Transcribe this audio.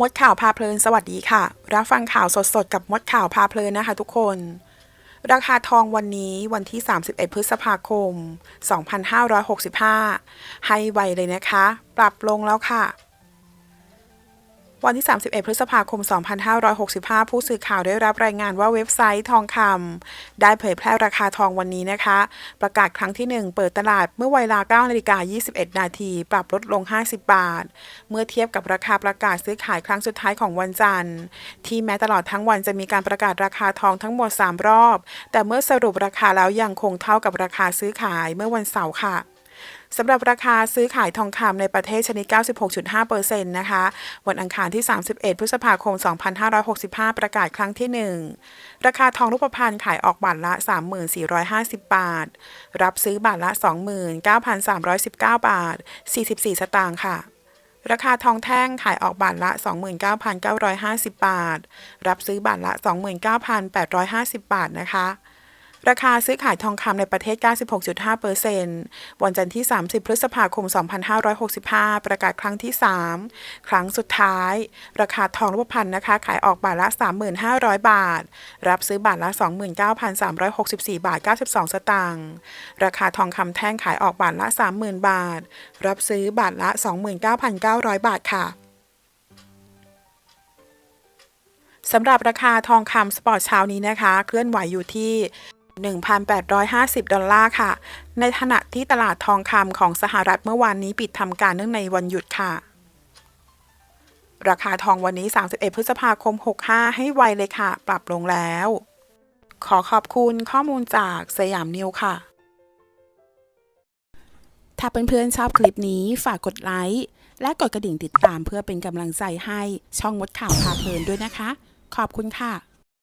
มดข่าวพาเพลินสวัสดีค่ะ รับฟังข่าวสดๆ กับมดข่าวพาเพลินนะคะทุกคน ราคาทองวันนี้วันที่ 31 พฤษภาคม 2565 ให้ไวเลยนะคะ ปรับลงแล้วค่ะ วันที่ 31 พฤษภาคม 2565 ผู้สื่อข่าวได้รับรายงานว่าเว็บไซต์ทองคำได้เผยแพร่ราคาทองวันนี้นะคะ ประกาศครั้งที่ 1 เปิดตลาดเมื่อเวลา9นาฬิกา21 นาทีปรับลดลง 50 บาท เมื่อเทียบกับราคาประกาศซื้อขายครั้งสุดท้ายของวันจันทร์ ที่แม้ตลอดทั้งวันจะมีการประกาศราคาทองทั้งหมด 3 รอบ แต่เมื่อสรุปราคาแล้วยังคงเท่ากับราคาซื้อขายเมื่อวันเสาร์ค่ะ สำหรับราคาซื้อขายทองคำในประเทศชนิด 96.5%นะคะ วันอังคารที่ 31 พฤษภาคม 2565 ประกาศครั้งที่ 1 ราคาทองรูปพรรณขายออกบาทละ 3450 บาท รับซื้อบาทละ 29,319 บาท 44 สตางค์ค่ะ ราคาทองแท่งขายออกบาทละ 29,950 บาท รับซื้อบาทละ 29,850 บาทนะคะ ราคาซื้อขายทองคำในประเทศ 96.5%วันจันทร์ที่ 30 พฤษภาคม 2565 ประกาศครั้งที่ 3 ครั้งสุดท้าย ราคาทองรูปพรรณนะคะ ขายออกบาทละ 3,500 บาท รับซื้อบาทละ 29,364 บาท 92 สตางค์ ราคาทองคำแท่งขายออกบาทละ 30,000 บาท รับซื้อบาทละ 29,900 บาทค่ะสำหรับราคาทองคำสปอร์ตเช้านี้นะคะ เคลื่อนไหวอยู่ที่ 1,850 ดอลลาร์ค่ะ ในขณะที่ตลาดทองคำของสหรัฐเมื่อวานนี้ปิดทำการเนื่องในวันหยุดค่ะ ราคาทองวันนี้ 31 พฤษภาคม 65 ให้ไวเลยค่ะ ปรับลงแล้ว ขอขอบคุณข้อมูลจากสยามนิวค่ะ ถ้าเพื่อนๆชอบคลิปนี้ฝากกดไลค์และกดกระดิ่งติดตามเพื่อเป็นกำลังใจให้ช่องมดข่าวพาเพลินด้วยนะคะ ขอบคุณค่ะ